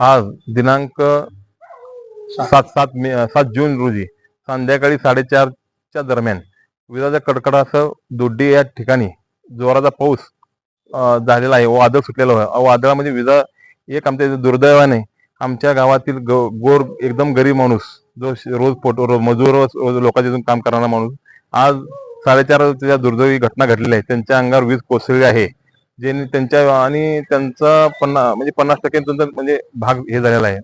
आज दिनांक सात सात मे सात जून रोजी संध्याकाळी साडेचारच्या दरम्यान विजाच्या कडकडासह दोड्डी या ठिकाणी जोराचा पाऊस झालेला आहे. वादळ सुटलेलं आहे. वादळामध्ये विजा एक आमच्या दुर्दैवाने आमच्या गावातील ग- गोर एकदम गरीब माणूस जो श- रोज फोटो रोज मजूर रोज लोकांच्या इथून काम करणारा माणूस आज साडेचारच्या दुर्दैवी घटना घडलेल्या आहे. त्यांच्या अंगावर वीज कोसळली आहे. जे त्यांच्या आणि त्यांचा पन्नास म्हणजे पन्नास टक्के म्हणजे भाग हे झालेला आहे.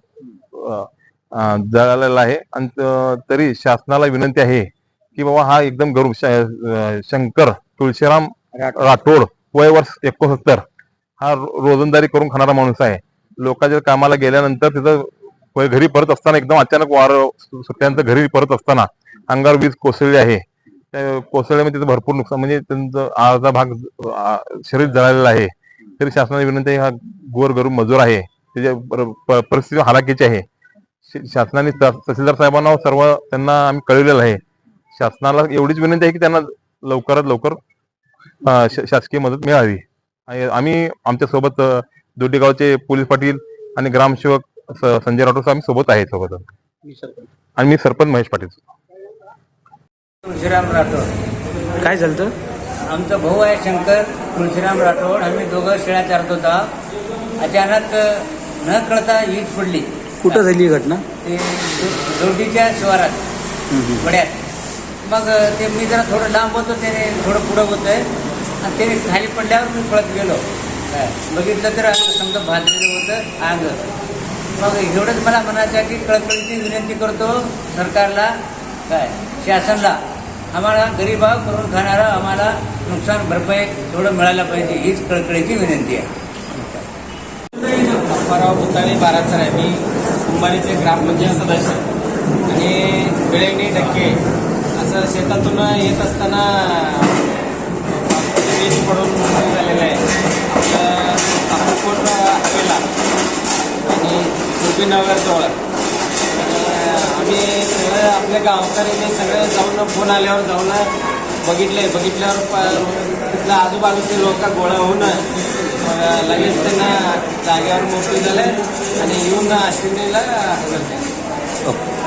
जळालेला आहे. आणि तरी शासनाला विनंती आहे की बाबा हा एकदम अं, शंकर तुळशीराम राठोड. वय वर्ष एकोणसत्तर हा रोजंदारी करून खाणारा माणूस आहे. लोकांच्या कामाला गेल्यानंतर तिथं घरी परत असताना एकदम अचानक वार सु- सुटल्यानंतर घरी परत असताना अंगावर वीज कोसळली आहे. त्या कोसळल्यामुळे तिथं भरपूर नुकसान म्हणजे त्यांचं अर्धा भाग शरीर जळालेला आहे. तरी शासनाने विनंती हा गोर गरीब मजूर आहे. त्याच्या परिस्थिती हलाखीची आहे. शासनाने तह- तहसीलदार साहेबांना सर्व त्यांना आम्ही कळवलेलं आहे. शासनाला एवढीच विनंती आहे की त्यांना लवकरात लवकर शासकीय मदत मिळावी. आणि आम्ही आमच्यासोबत अं, दोड्डी गावचे पोलीस पाटील आणि ग्रामसेवक संजय राठोड आम्ही सोबत आहे सोबत आणि मी सरपंच महेश पाटील. तुळशीराम राठोड. काय झालं तर? आमचा भाऊ आहे शंकर तुळशीराम राठोड. आम्ही दोघं शेळ्या चारत होता. अचानक न कळता वीज पडली. कुठं झाली ही घटना? ते दोडीच्या शिवारात पड्यात मग ते मी जरा थोडं लांब होतो त्याने थोडं पुढं होतंय. आणि त्याने खाली पडल्यावर मी पळत गेलो. काय बघितलं तर समजा भाजलेलं होतं अंग मग एवढंच मला म्हणायचं आहे की कळकळीची विनंती करतो सरकारला काय शासनला. आम्हाला गरीबाव करून खाणारा आम्हाला नुकसान भरपाई थोडं मिळायला पाहिजे हीच कळकळीची विनंती आहे. अप्पाराव भूताने बाराचर आहे. मी कुंभारीचे ग्रामपंचायत सदस्य आणि वेळेंगणी डक्के असं शेतातून येत असताना वीज पडून मृत्यू झालेला आहे. आपलं अक्कलकोट हवेला आणि सुरभीनगर आम्ही आपले आपल्या ते सगळे जाऊन फोन आल्यावर जाऊन बघितले. बघितल्यावर प- आजूबाजूचे लोक गोळा होऊन लगेच त्यांना जागेवर मोकळी झाले आणि येऊन अश्विनीला हजर केलं